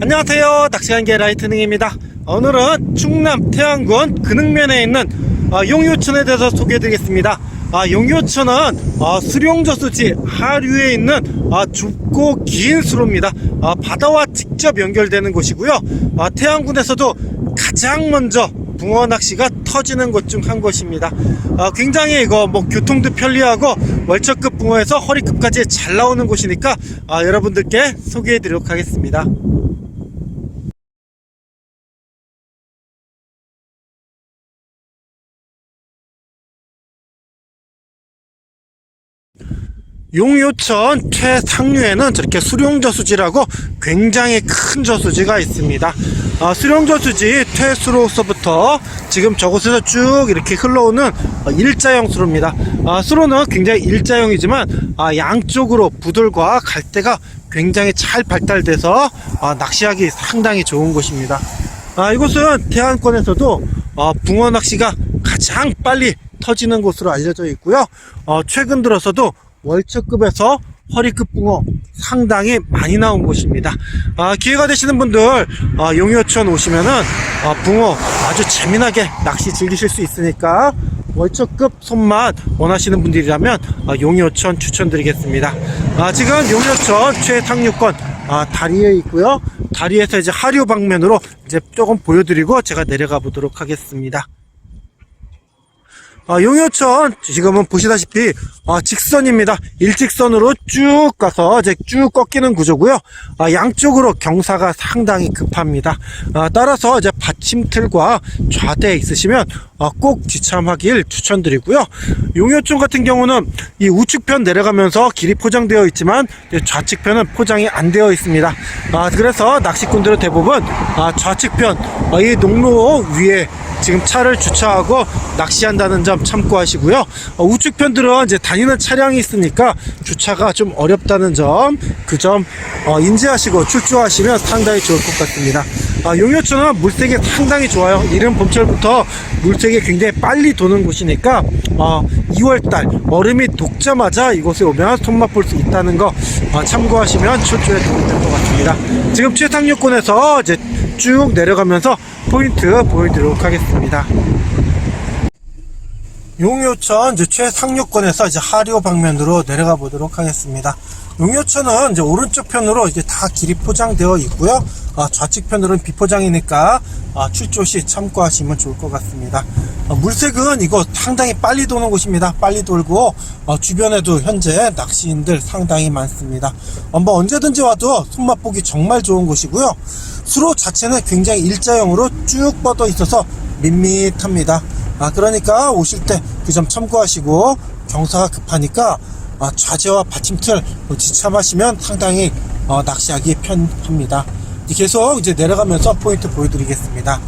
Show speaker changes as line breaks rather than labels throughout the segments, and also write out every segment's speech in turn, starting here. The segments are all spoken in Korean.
안녕하세요. 낚시한개 라이트닝입니다. 오늘은 충남 태안군 근흥면에 있는 어, 용유천에 대해서 소개해 드리겠습니다. 아, 용유천은 어, 수룡저수지 하류에 있는 어, 좁고 긴 수로입니다. 어, 바다와 직접 연결되는 곳이고요. 어, 태안군에서도 가장 먼저 붕어 낚시가 터지는 곳 중 한 곳입니다. 어, 굉장히 이거 뭐 교통도 편리하고 월척급 붕어에서 허리급까지 잘 나오는 곳이니까 아, 여러분들께 소개해드리도록 하겠습니다. 용요천 최상류에는 저렇게 수룡저수지라고 굉장히 큰 저수지가 있습니다. 아, 수룡저수지 퇴수로서부터 지금 저곳에서 쭉 이렇게 흘러오는 어, 일자형 수로입니다. 아, 수로는 굉장히 일자형이지만 아, 양쪽으로 부들과 갈대가 굉장히 잘 발달돼서 아, 낚시하기 상당히 좋은 곳입니다. 아, 이곳은 대한권에서도 어, 붕어 낚시가 가장 빨리 터지는 곳으로 알려져 있고요. 어, 최근 들어서도 월척급에서 허리급 붕어 상당히 많이 나온 곳입니다. 아, 기회가 되시는 분들 아, 용여천 오시면은 아, 붕어 아주 재미나게 낚시 즐기실 수 있으니까 월척급 손맛 원하시는 분들이라면 아, 용여천 추천드리겠습니다. 아, 지금 용여천 최상류권 아, 다리에 있고요. 다리에서 이제 하류 방면으로 이제 조금 보여드리고 제가 내려가 보도록 하겠습니다. 아, 용효천 지금은 보시다시피 아, 직선입니다. 일직선으로 쭉 가서 이제 쭉 꺾이는 구조고요. 아, 양쪽으로 경사가 상당히 급합니다. 아, 따라서 이제 받침틀과 좌대에 있으시면 아, 꼭 지참하길 추천드리고요. 용효천 같은 경우는 이 우측편 내려가면서 길이 포장되어 있지만 좌측편은 포장이 안 되어 있습니다. 아, 그래서 낚시꾼들은 대부분 아, 좌측편 아, 이 농로 위에 지금 차를 주차하고 낚시한다는 점 참고하시고요. 어, 우측 편들은 이제 다 니는 차량이 있으니까 주차가 좀 어렵다는 점, 그점 어, 인지하시고 출조하시면 상당히 좋을 것 같습니다. 아, 용여천은 물색이 상당히 좋아요. 이른 봄철부터 물색이 굉장히 빨리 도는 곳이니까 어, 2월달 얼음이 녹자마자 이곳에 오면 손맛 볼 수 있다는 거 어, 참고하시면 출조에 도움이 될 것 같습니다. 지금 최상류권에서 이제 쭉 내려가면서 포인트 보여드리도록 하겠습니다. 용요천 이제 최상류권에서 이제 하류 방면으로 내려가 보도록 하겠습니다. 용요천은 이제 오른쪽 편으로 이제 다 길이 포장되어 있고요. 아, 좌측 편으로는 비포장이니까 아, 출조 시 참고하시면 좋을 것 같습니다. 아, 물색은 이거 상당히 빨리 도는 곳입니다. 빨리 돌고 어, 주변에도 현재 낚시인들 상당히 많습니다. 한번 언제든지 와도 손맛 보기 정말 좋은 곳이고요. 수로 자체는 굉장히 일자형으로 쭉 뻗어 있어서 밋밋합니다. 아, 그러니까 오실 때 그 점 참고하시고 경사가 급하니까 아, 좌재와 받침틀 지참하시면 상당히 어, 낚시하기 편합니다. 계속 이제 내려가면서 포인트 보여드리겠습니다.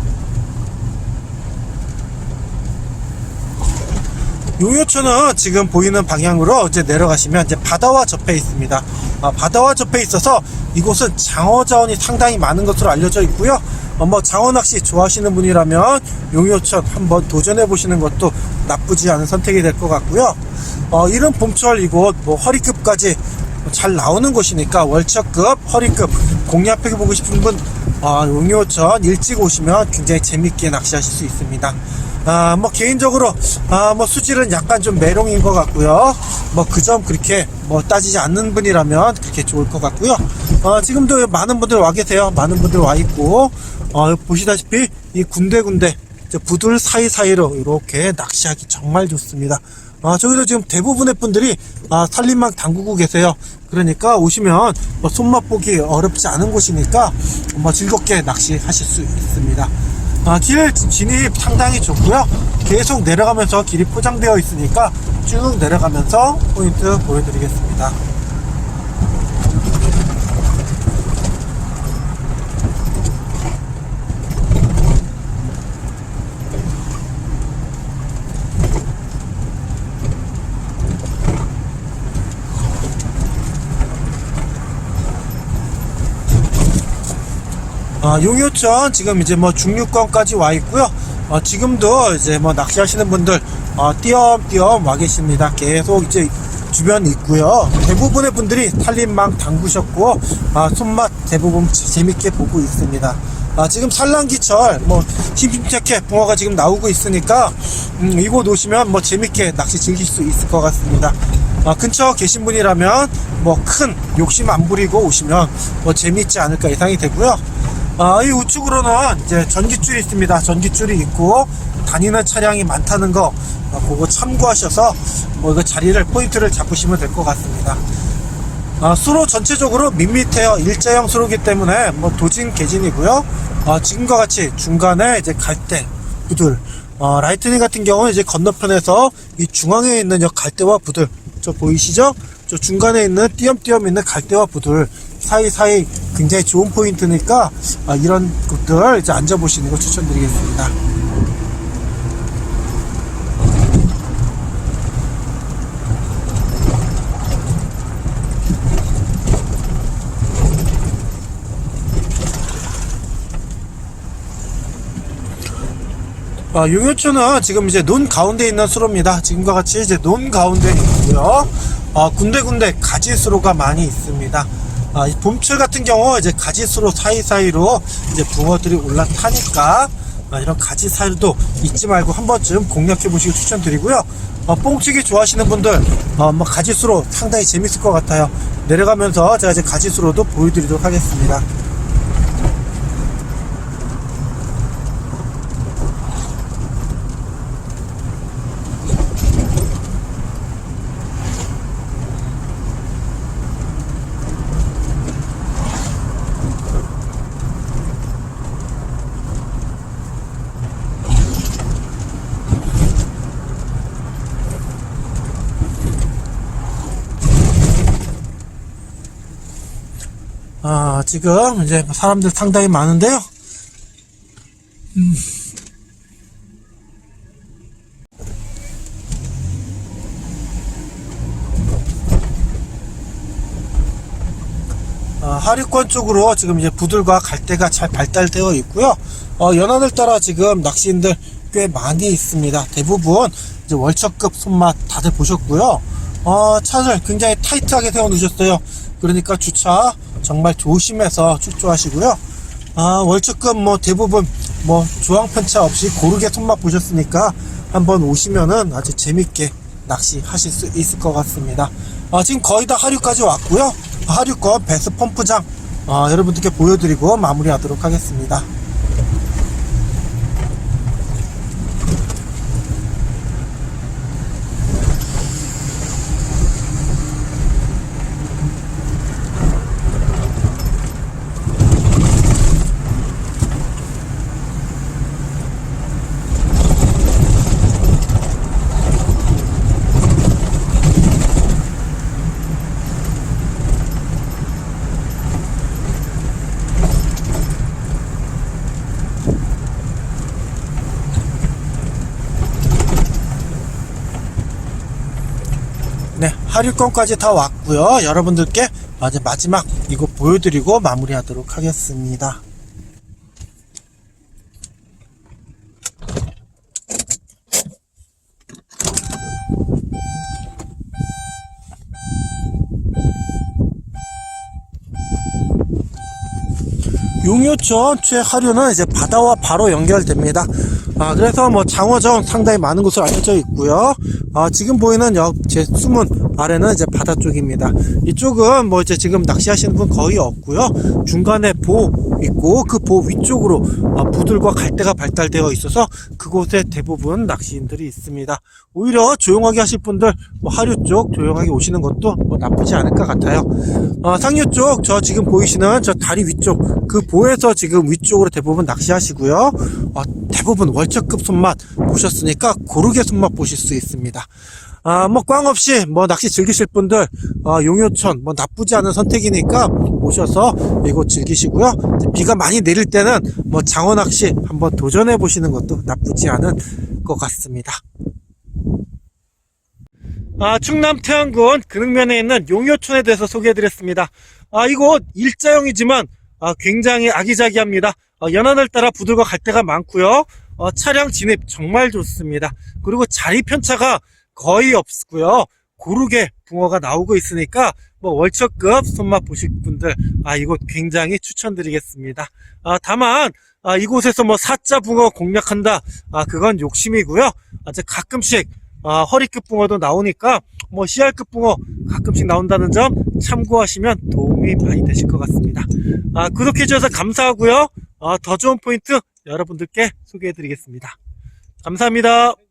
용요천은 지금 보이는 방향으로 이제 내려가시면 이제 바다와 접해 있습니다. 아, 바다와 접해 있어서 이곳은 장어 자원이 상당히 많은 것으로 알려져 있고요. 어, 뭐 장어 낚시 좋아하시는 분이라면 용요천 한번 도전해 보시는 것도 나쁘지 않은 선택이 될 것 같고요. 어, 이른 봄철 이곳 뭐 허리급까지 잘 나오는 곳이니까 월척급, 허리급 공략해 보고 싶은 분 어, 용요천 일찍 오시면 굉장히 재밌게 낚시하실 수 있습니다. 아, 뭐 개인적으로 아, 뭐 수질은 약간 좀 메롱인 것 같고요. 뭐 그 점 그렇게 뭐 따지지 않는 분이라면 그렇게 좋을 것 같고요. 어, 지금도 많은 분들 와 계세요. 많은 분들 와 있고 어, 보시다시피 이 군데군데 저 부들 사이사이로 이렇게 낚시하기 정말 좋습니다. 아, 저기도 지금 대부분의 분들이 아, 산림막 담그고 계세요. 그러니까 오시면 뭐 손맛 보기 어렵지 않은 곳이니까 뭐 즐겁게 낚시하실 수 있습니다. 아, 길 진입 상당히 좋고요. 계속 내려가면서 길이 포장되어 있으니까 쭉 내려가면서 포인트 보여드리겠습니다. 아, 용요천 지금 이제 뭐 중류권까지 와 있고요. 어, 지금도 이제 뭐 낚시하시는 분들 어, 띄엄띄엄 와 계십니다. 계속 이제 주변 있고요. 대부분의 분들이 탈림망 담그셨고 아, 손맛 대부분 재밌게 보고 있습니다. 아, 지금 산란기철 뭐 심심찮게 붕어가 지금 나오고 있으니까 음, 이곳 오시면 뭐 재밌게 낚시 즐길 수 있을 것 같습니다. 아, 근처 계신 분이라면 뭐 큰 욕심 안 부리고 오시면 뭐 재미있지 않을까 예상이 되고요. 아, 이 우측으로는 이제 전기줄이 있습니다. 전기줄이 있고 다니는 차량이 많다는 거 아, 그거 참고하셔서 뭐 이거 자리를 포인트를 잡으시면 될 것 같습니다. 아, 수로 전체적으로 밋밋해요. 일자형 수로기 때문에 뭐 도진 개진이고요. 아, 지금과 같이 중간에 이제 갈대, 부들, 어, 라이트닝 같은 경우는 이제 건너편에서 이 중앙에 있는 이 갈대와 부들, 저 보이시죠? 저 중간에 있는 띄엄띄엄 있는 갈대와 부들 사이사이 굉장히 좋은 포인트니까 아, 이런 곳들 이제 앉아보시는 거 추천드리겠습니다. 아, 용효초는 지금 이제 논 가운데 있는 수로입니다. 지금과 같이 이제 논 가운데 있고요. 아, 군데군데 가지 수로가 많이 있습니다. 아, 이 봄철 같은 경우 이제 가지수로 사이사이로 이제 붕어들이 올라타니까 아, 이런 가지 사이도 잊지 말고 한 번쯤 공략해 보시길 추천드리고요. 어, 뽕치기 좋아하시는 분들, 어, 뭐 가지수로 상당히 재밌을 것 같아요. 내려가면서 제가 이제 가지수로도 보여드리도록 하겠습니다. 아, 지금 이제 사람들 상당히 많은데요. 아, 하류권 쪽으로 지금 이제 부들과 갈대가 잘 발달되어 있고요. 어, 연안을 따라 지금 낚시인들 꽤 많이 있습니다. 대부분 이제 월척급 손맛 다들 보셨고요. 어, 차를 굉장히 타이트하게 세워 놓으셨어요. 그러니까 주차 정말 조심해서 출조하시고요. 아, 월척급 뭐 대부분 뭐 조항 편차 없이 고르게 손맛 보셨으니까 한번 오시면은 아주 재밌게 낚시하실 수 있을 것 같습니다. 아, 지금 거의 다 하류까지 왔고요. 하류권 배스 펌프장 아, 여러분들께 보여드리고 마무리하도록 하겠습니다. 하류권까지 다 왔고요. 여러분들께 마지막 이거 보여드리고 마무리하도록 하겠습니다. 용요천 최하류는 이제 바다와 바로 연결됩니다. 아, 그래서 뭐 장어정 상당히 많은 곳으로 알려져 있고요. 아, 지금 보이는 여, 제 숨은 아래는 이제 바다 쪽입니다. 이쪽은 뭐 이제 지금 낚시하시는 분 거의 없고요. 중간에 보 있고 그 보 위쪽으로 아, 부들과 갈대가 발달되어 있어서 그곳에 대부분 낚시인들이 있습니다. 오히려 조용하게 하실 분들 뭐 하류 쪽 조용하게 오시는 것도 뭐 나쁘지 않을 것 같아요. 어, 상류 쪽 저 지금 보이시는 저 다리 위쪽 그보 에서 지금 위쪽으로 대부분 낚시하시고요. 어, 대부분 월척급 손맛 보셨으니까 고르게 손맛 보실 수 있습니다. 아, 뭐, 꽝 없이, 뭐, 낚시 즐기실 분들, 어, 용요천, 뭐, 나쁘지 않은 선택이니까 오셔서 이곳 즐기시고요. 비가 많이 내릴 때는, 뭐, 장어 낚시 한번 도전해 보시는 것도 나쁘지 않은 것 같습니다. 아, 충남 태안군 근흥면에 있는 용요촌에 대해서 소개해드렸습니다. 아, 이곳 일자형이지만, 아, 굉장히 아기자기합니다. 어, 연안을 따라 부들과 갈대가 많고요. 어, 차량 진입 정말 좋습니다. 그리고 자리 편차가 거의 없고요. 고르게 붕어가 나오고 있으니까 뭐 월척급 손맛 보실 분들 아 이곳 굉장히 추천드리겠습니다. 아 다만 아 이곳에서 뭐 사자 붕어 공략한다 아 그건 욕심이고요. 아, 가끔씩 아, 허리급 붕어도 나오니까 뭐 CR급 붕어 가끔씩 나온다는 점 참고하시면 도움이 많이 되실 것 같습니다. 아, 구독해 주셔서 감사하고요. 아, 더 좋은 포인트 여러분들께 소개해 드리겠습니다. 감사합니다.